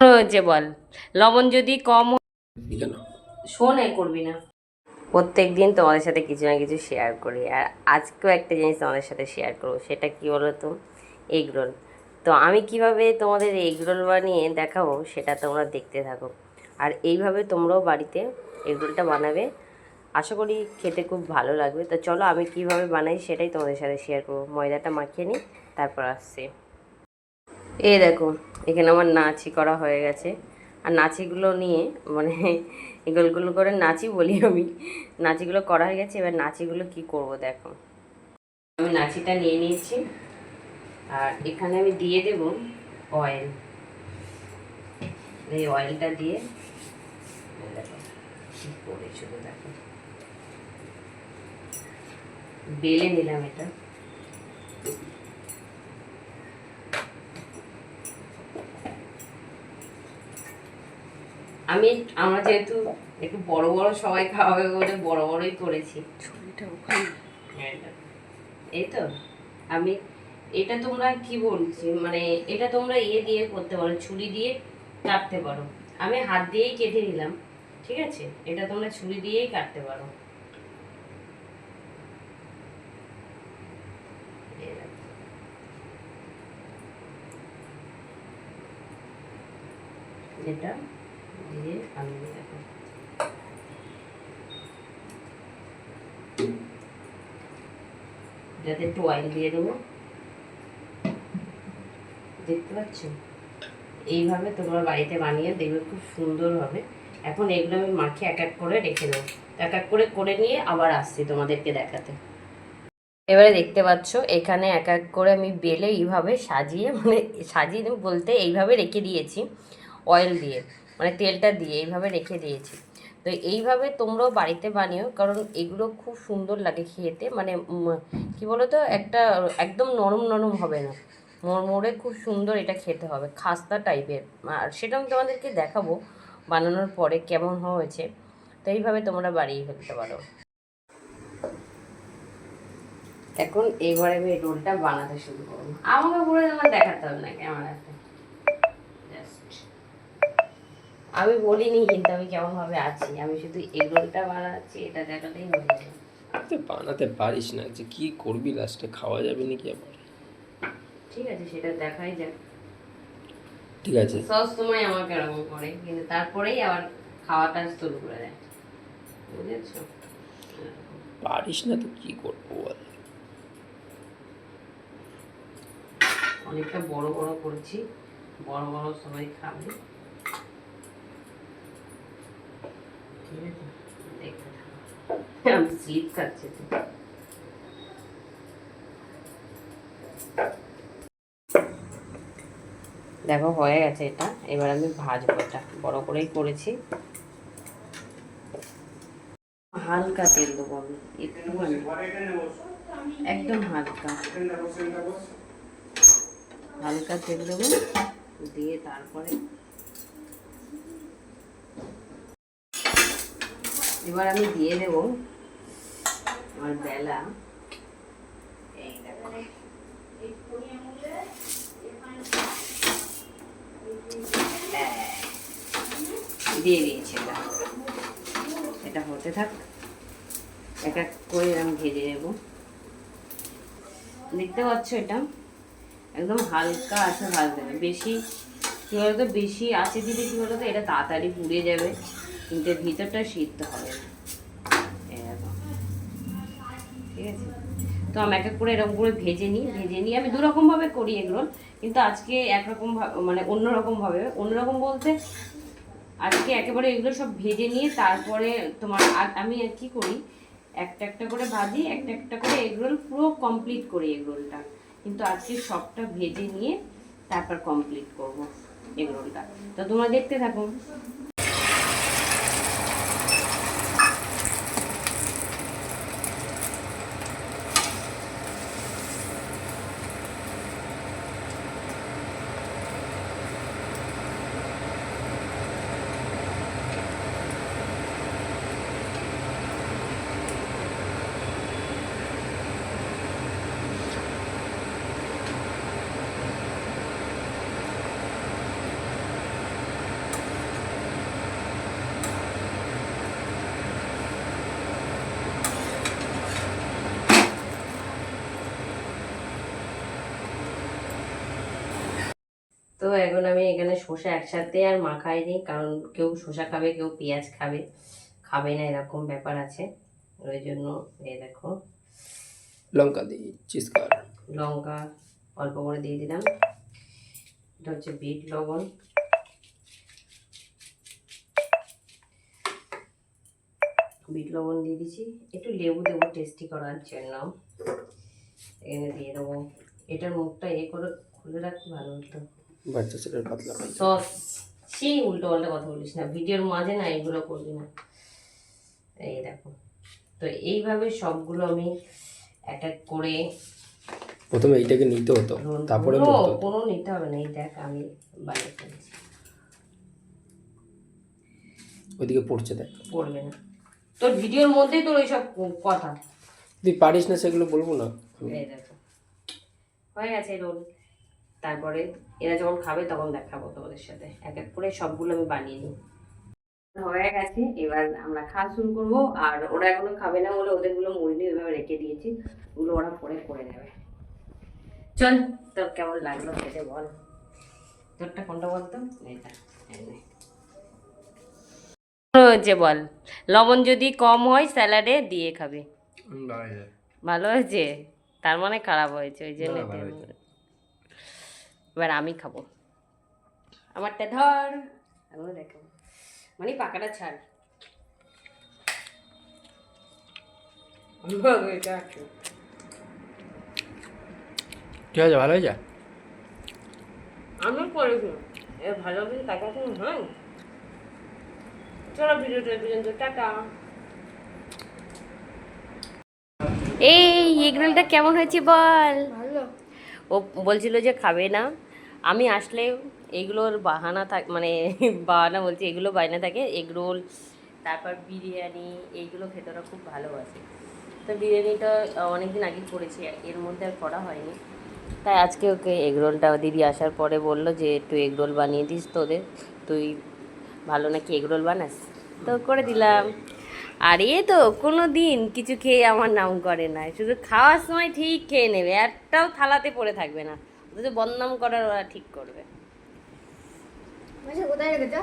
হয়েছে বল লবণ যদি কম শোন করবি না। প্রত্যেক দিন তোমাদের সাথে কিছু না কিছু শেয়ার করি আর আজকেও একটা জিনিস তোমাদের সাথে শেয়ার করব সেটা কি বলো তো এগ রোল তো আমি কীভাবে তোমাদের এগ রোল বানিয়ে দেখাবো সেটা তোমরা দেখতে থাকো। আর এইভাবে তোমরাও বাড়িতে এগ রোলটা বানাবে। আশা করি খেতে খুব ভালো লাগবে। তো চলো আমি কীভাবে বানাই সেটাই তোমাদের সাথে শেয়ার করব। ময়দাটা মাখিয়ে নিই তারপর আসছে। এই দেখো, এখানে আমার নাচি করা হয়ে গেছে। আর নাচিগুলো নিয়ে মানে গোলগুলো করে নাচি বলি আমি। নাচিগুলো করা হয়ে গেছে, এবার নাচিগুলো কি করব দেখো। আমি নাচিটা নিয়ে নিয়েছি। আর এখানে আমি দিয়ে দেব অয়েল এই অয়েলটা দিয়ে দেখো, কি করে দেখো। বেলে নিলাম এটা। আমি আমরা যেহেতু একটু বড় বড় সবাই খাওয়াবে বলে বড় বড়ই করেছি। এই তো। আমি এটা তোমরা কি বলছি মানে এটা তোমরা ইয়ে দিয়ে করতে পারো ছুরি দিয়ে কাটতে পারো। আমি হাত দিয়েই কেটে নিলাম ঠিক আছে? এটা তোমরা ছুরি দিয়েই কাটতে পারো। এটা দিয়ে আমি দেখো যাতে একটু অয়েল দিয়ে দেবো দেখতে পাচ্ছ? এইভাবে তোমরা বাড়িতে বানিয়ে দেখবে খুব সুন্দর হবে। এখন এগুলো আমি মাখিয়ে এক এক করে রেখে দেবো। এক এক করে করে নিয়ে আবার আসছি তোমাদেরকে দেখাতে। এবারে দেখতে পাচ্ছ, এখানে এক এক করে আমি বেলে এইভাবে সাজিয়ে মানে সাজিয়ে বলতে এইভাবে রেখে দিয়েছি। অয়েল দিয়ে। মানে তেলটা দিয়ে এইভাবে রেখে দিয়েছি। তো এইভাবে তোমরাও বাড়িতে বানিও, কারণ এগুলো খুব সুন্দর লাগে খেতে। মানে কি বলো তো একটা একদম নরম নরম হবে না। মরমরে খুব সুন্দর এটা খেতে হবে, খাস্তা টাইপের। আর সেটা আমি তোমাদেরকে দেখাবো বানানোর পরে কেমন হয়েছে। তো এইভাবে তোমরা বাড়িয়ে ফেলতে পারো। এখন এইবারে আমি রোলটা বানাতে শুরু করব। আমাকে পুরো তোমার দেখাতে হবে না, ক্যামেরাতে। আমি বলিনি কিন্তু আমি কেমন ভাবে আছি আমি শুধু এগ রোলটা বানাচ্ছি এটা দেখাতেই হয়ে যাবে তুই বানাতে পারিস না যে কি করবি লাস্টে খাওয়া যাবে নাকি আবার? ঠিক আছে সেটা দেখাই যাক। ঠিক আছে। সব সময় আমাকে এরকম করে কিন্তু তারপরেই আবার খাওয়াটা শুরু করে দেয়। বুঝেছ? পারিস না তো কি করব বল? অনেকটা বড় বড় করেছি বড় বড় সবাই খাবে ঠিক আছে দেখতে স্লিপ খাচ্ছি তো দেখো, হয়ে গেছে এটা। এবার আমি ভাজবো এটা বড় করেই করেছি। হালকা তেল দেবো আমি। একটুখানি একদম হালকা। হালকা তেল দেবো। দিয়ে তারপরে এবার আমি দিয়ে দেব হ্যাঁ, দিয়ে দিয়েছি এটা। এটা হতে থাক। এক এক করে আমি ভেজে নেব। দেখতে পাচ্ছ এটা? একদম হালকা আছে ভাজতে বেশি কী বলতো বেশি আছে দিলে কী বলতো এটা তাড়াতাড়ি পুড়ে যাবে। কিন্তু ভিতরটা সিদ্ধ হবে না এই দেখো। ঠিক আছে? তো আমি এক এক করে এরকম করে ভেজে নিই ভেজে নিই আমি দুরকমভাবে করি এগুলো, কিন্তু আজকে একরকম মানে অন্যরকমভাবে। অন্যরকম বলতে আজকে একেবারে এগুলো সব ভেজে নিয়ে তারপরে তোমার আমি আর কি করি, একটা একটা করে ভাজি, একটা একটা করে এগরোল, পুরো কমপ্লিট করি এগরোলটা। কিন্তু আজকে সবটা ভেজে নিয়ে তারপর কমপ্লিট করব এগরোলটা। তো তোমরা দেখতে থাকো। তো এখন আমি এখানে শসা একসাথে আর মাখাই দিই কারণ কেউ শসা খাবে কেউ পেঁয়াজ খাবে। খাবে না এরকম ব্যাপার আছে। ওই জন্য এই দেখো। লঙ্কা দিই চিস্কার লঙ্কা অল্প করে দিয়ে দিলাম। এটা হচ্ছে বিট লবণ। বিট লবণ দিয়ে দিচ্ছি। একটু লেবু দেবো টেস্টি করার জন্য। এখানে দিয়ে দেবো। এটার মুখটা এ করে খুলে রাখতে ভালো হতো। বাচ্চা ছেলের পাতলা সস সেই উল্টো পাল্টা কথা বলিস না ভিডিওর মাঝে না এগুলো করবি না। এই দেখো তো এইভাবে সবগুলো আমি এক এক করে প্রথমে এইটাকে নিতে হতো তারপরে কোনো কোনো নিতে হবে না এই দেখ আমি বানিয়ে ফেলেছি। ওইদিকে পড়ছে দেখ। পড়বে না। তোর ভিডিওর মধ্যেই তোর ওইসব কথা। তুই পারিস না সেগুলো বলব না। এই দেখো হয়ে গেছে রোল তারপরে এরা যখন খাবে তখন দেখাবো তোমাদের সাথে। এক এক করে সবগুলো আমি বানিয়ে নিই হয়ে গেছে এবার আমরা খাওয়া শুরু করব। আর ওরা এখনও খাবে না বলে ওদেরগুলো মুড়ি ওইভাবে রেখে দিয়েছি। ওগুলো ওরা পরে করে নেবে। চল তোর কেমন লাগল খেতে বল। তোরটা কোনটা বলতো? এটা হয়েছে বল লবণ যদি কম হয় স্যালাডে দিয়ে খাবে। ভালো হয়েছে। তার মানে খারাপ হয়েছে ওই জন্য। এবার আমি খাব। আমারটা ধর। আমিও দেখাবো মানে পাকাটা ছাড়। ঠিক আছে ভালো হয়েছে? আমি করেছি। এ ভালো করে তাকাতে হয়। চলো ভিডিওটা এই পর্যন্ত। টাটা। এই এগরোলটা কেমন হয়েছে বল? ভালো। ও বলছিল যে খাবে না। আমি আসলে এগুলোর বাহানা থাক মানে বাহানা বলছি, এগুলো বায়না থাকে, এগ রোল, তারপর বিরিয়ানি, এইগুলো খেতে ওরা খুব ভালোবাসে। তো বিরিয়ানিটা অনেকদিন আগে করেছি, এর মধ্যে আর করা হয়নি। তাই আজকে ওকে এগ রোলটা দিদি আসার পরে বলল যে, একটু এগ রোল বানিয়ে দিস তোদের, তুই ভালো নাকি এগ রোল বানাস? তো করে দিলাম। আর এ তো কোনো দিন কিছু খেয়ে আমার নাম করে না শুধু খাওয়ার সময় ঠিক খেয়ে নেবে, একটাও থালাতে পড়ে থাকবে না। বদনাম করার ওরা ঠিক করবে। কোথায় রেখেছো?